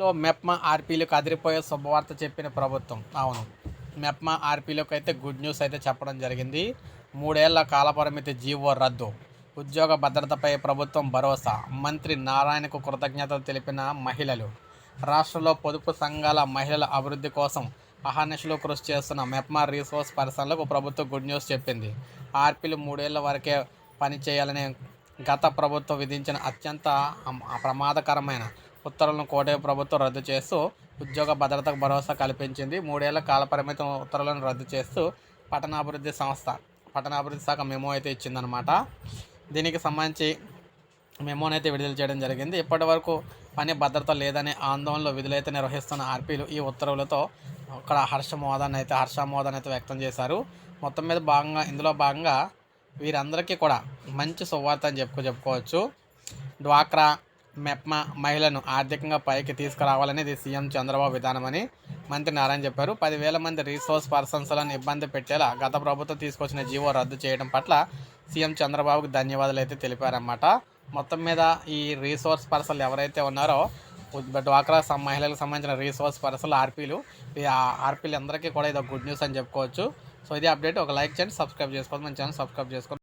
లో మెప్మా ఆర్పీలకు అదిరిపోయే శుభవార్త చెప్పిన ప్రభుత్వం. అవును. మెప్మా ఆర్పీలకు అయితే గుడ్ న్యూస్ అయితే చెప్పడం జరిగింది. మూడేళ్ళ కాలపరిమితి జీవో రద్దు. ఉద్యోగ భద్రతపై ప్రభుత్వం భరోసా. మంత్రి నారాయణకు కృతజ్ఞతలు తెలిపిన మహిళలు. రాష్ట్రంలో పొదుపు సంఘాల మహిళల అభివృద్ధి కోసం అహర్నిశలు కృషి చేస్తున్న మెప్మా రీసోర్స్ పర్సన్లకు ప్రభుత్వం గుడ్ న్యూస్ చెప్పింది. ఆర్పీలు మూడేళ్ళ వరకే పని చేయాలని గత ప్రభుత్వం విధించిన అత్యంత ప్రమాదకరమైన ఉత్తర్వులను కోటే ప్రభుత్వం రద్దు చేస్తూ ఉద్యోగ భద్రతకు భరోసా కల్పించింది. మూడేళ్ళ కాలపరిమితం ఉత్తర్వులను రద్దు చేస్తూ పట్టణాభివృద్ధి సంస్థ పట్టణాభివృద్ధి శాఖ మెమో అయితే ఇచ్చిందనమాట దీనికి సంబంధించి మెమోనైతే విడుదల చేయడం జరిగింది. ఇప్పటి వరకు పని భద్రత లేదనే ఆందోళనలో విధులైతే నిర్వహిస్తున్న ఆర్పీలు ఈ ఉత్తర్వులతో అక్కడ హర్షమోదాన్ని అయితే హర్షమోదాన్ని అయితే వ్యక్తం చేశారు. మొత్తం మీద భాగంగా ఇందులో భాగంగా వీరందరికీ కూడా మంచి సువార్త అని చెప్పుకో చెప్పుకోవచ్చు. డ్వాక్రా మెప్మా మహిళను ఆర్థికంగా పైకి తీసుకురావాలనేది సీఎం చంద్రబాబు విధానమని మంత్రి నారాయణ చెప్పారు. పదివేల మంది రీసోర్స్ పర్సన్స్లను ఇబ్బంది పెట్టేలా గత ప్రభుత్వం తీసుకొచ్చిన జీవో రద్దు చేయడం పట్ల సీఎం చంద్రబాబుకు ధన్యవాదాలు అయితే తెలిపారన్నమాట. మొత్తం మీద ఈ రీసోర్స్ పర్సన్లు ఎవరైతే ఉన్నారో డ్వాక్రా మహిళలకు సంబంధించిన రీసోర్స్ పర్సన్లు ఆర్పీలు ఈ ఆర్పీలు అందరికీ కూడా ఇది గుడ్ న్యూస్ అని చెప్పుకోవచ్చు. సో ఇది అప్డేట్. ఒక లైక్ చేయండి సబ్స్క్రైబ్ చేసుకోండి. మన ఛానల్ సబ్స్క్రైబ్ చేసుకోండి.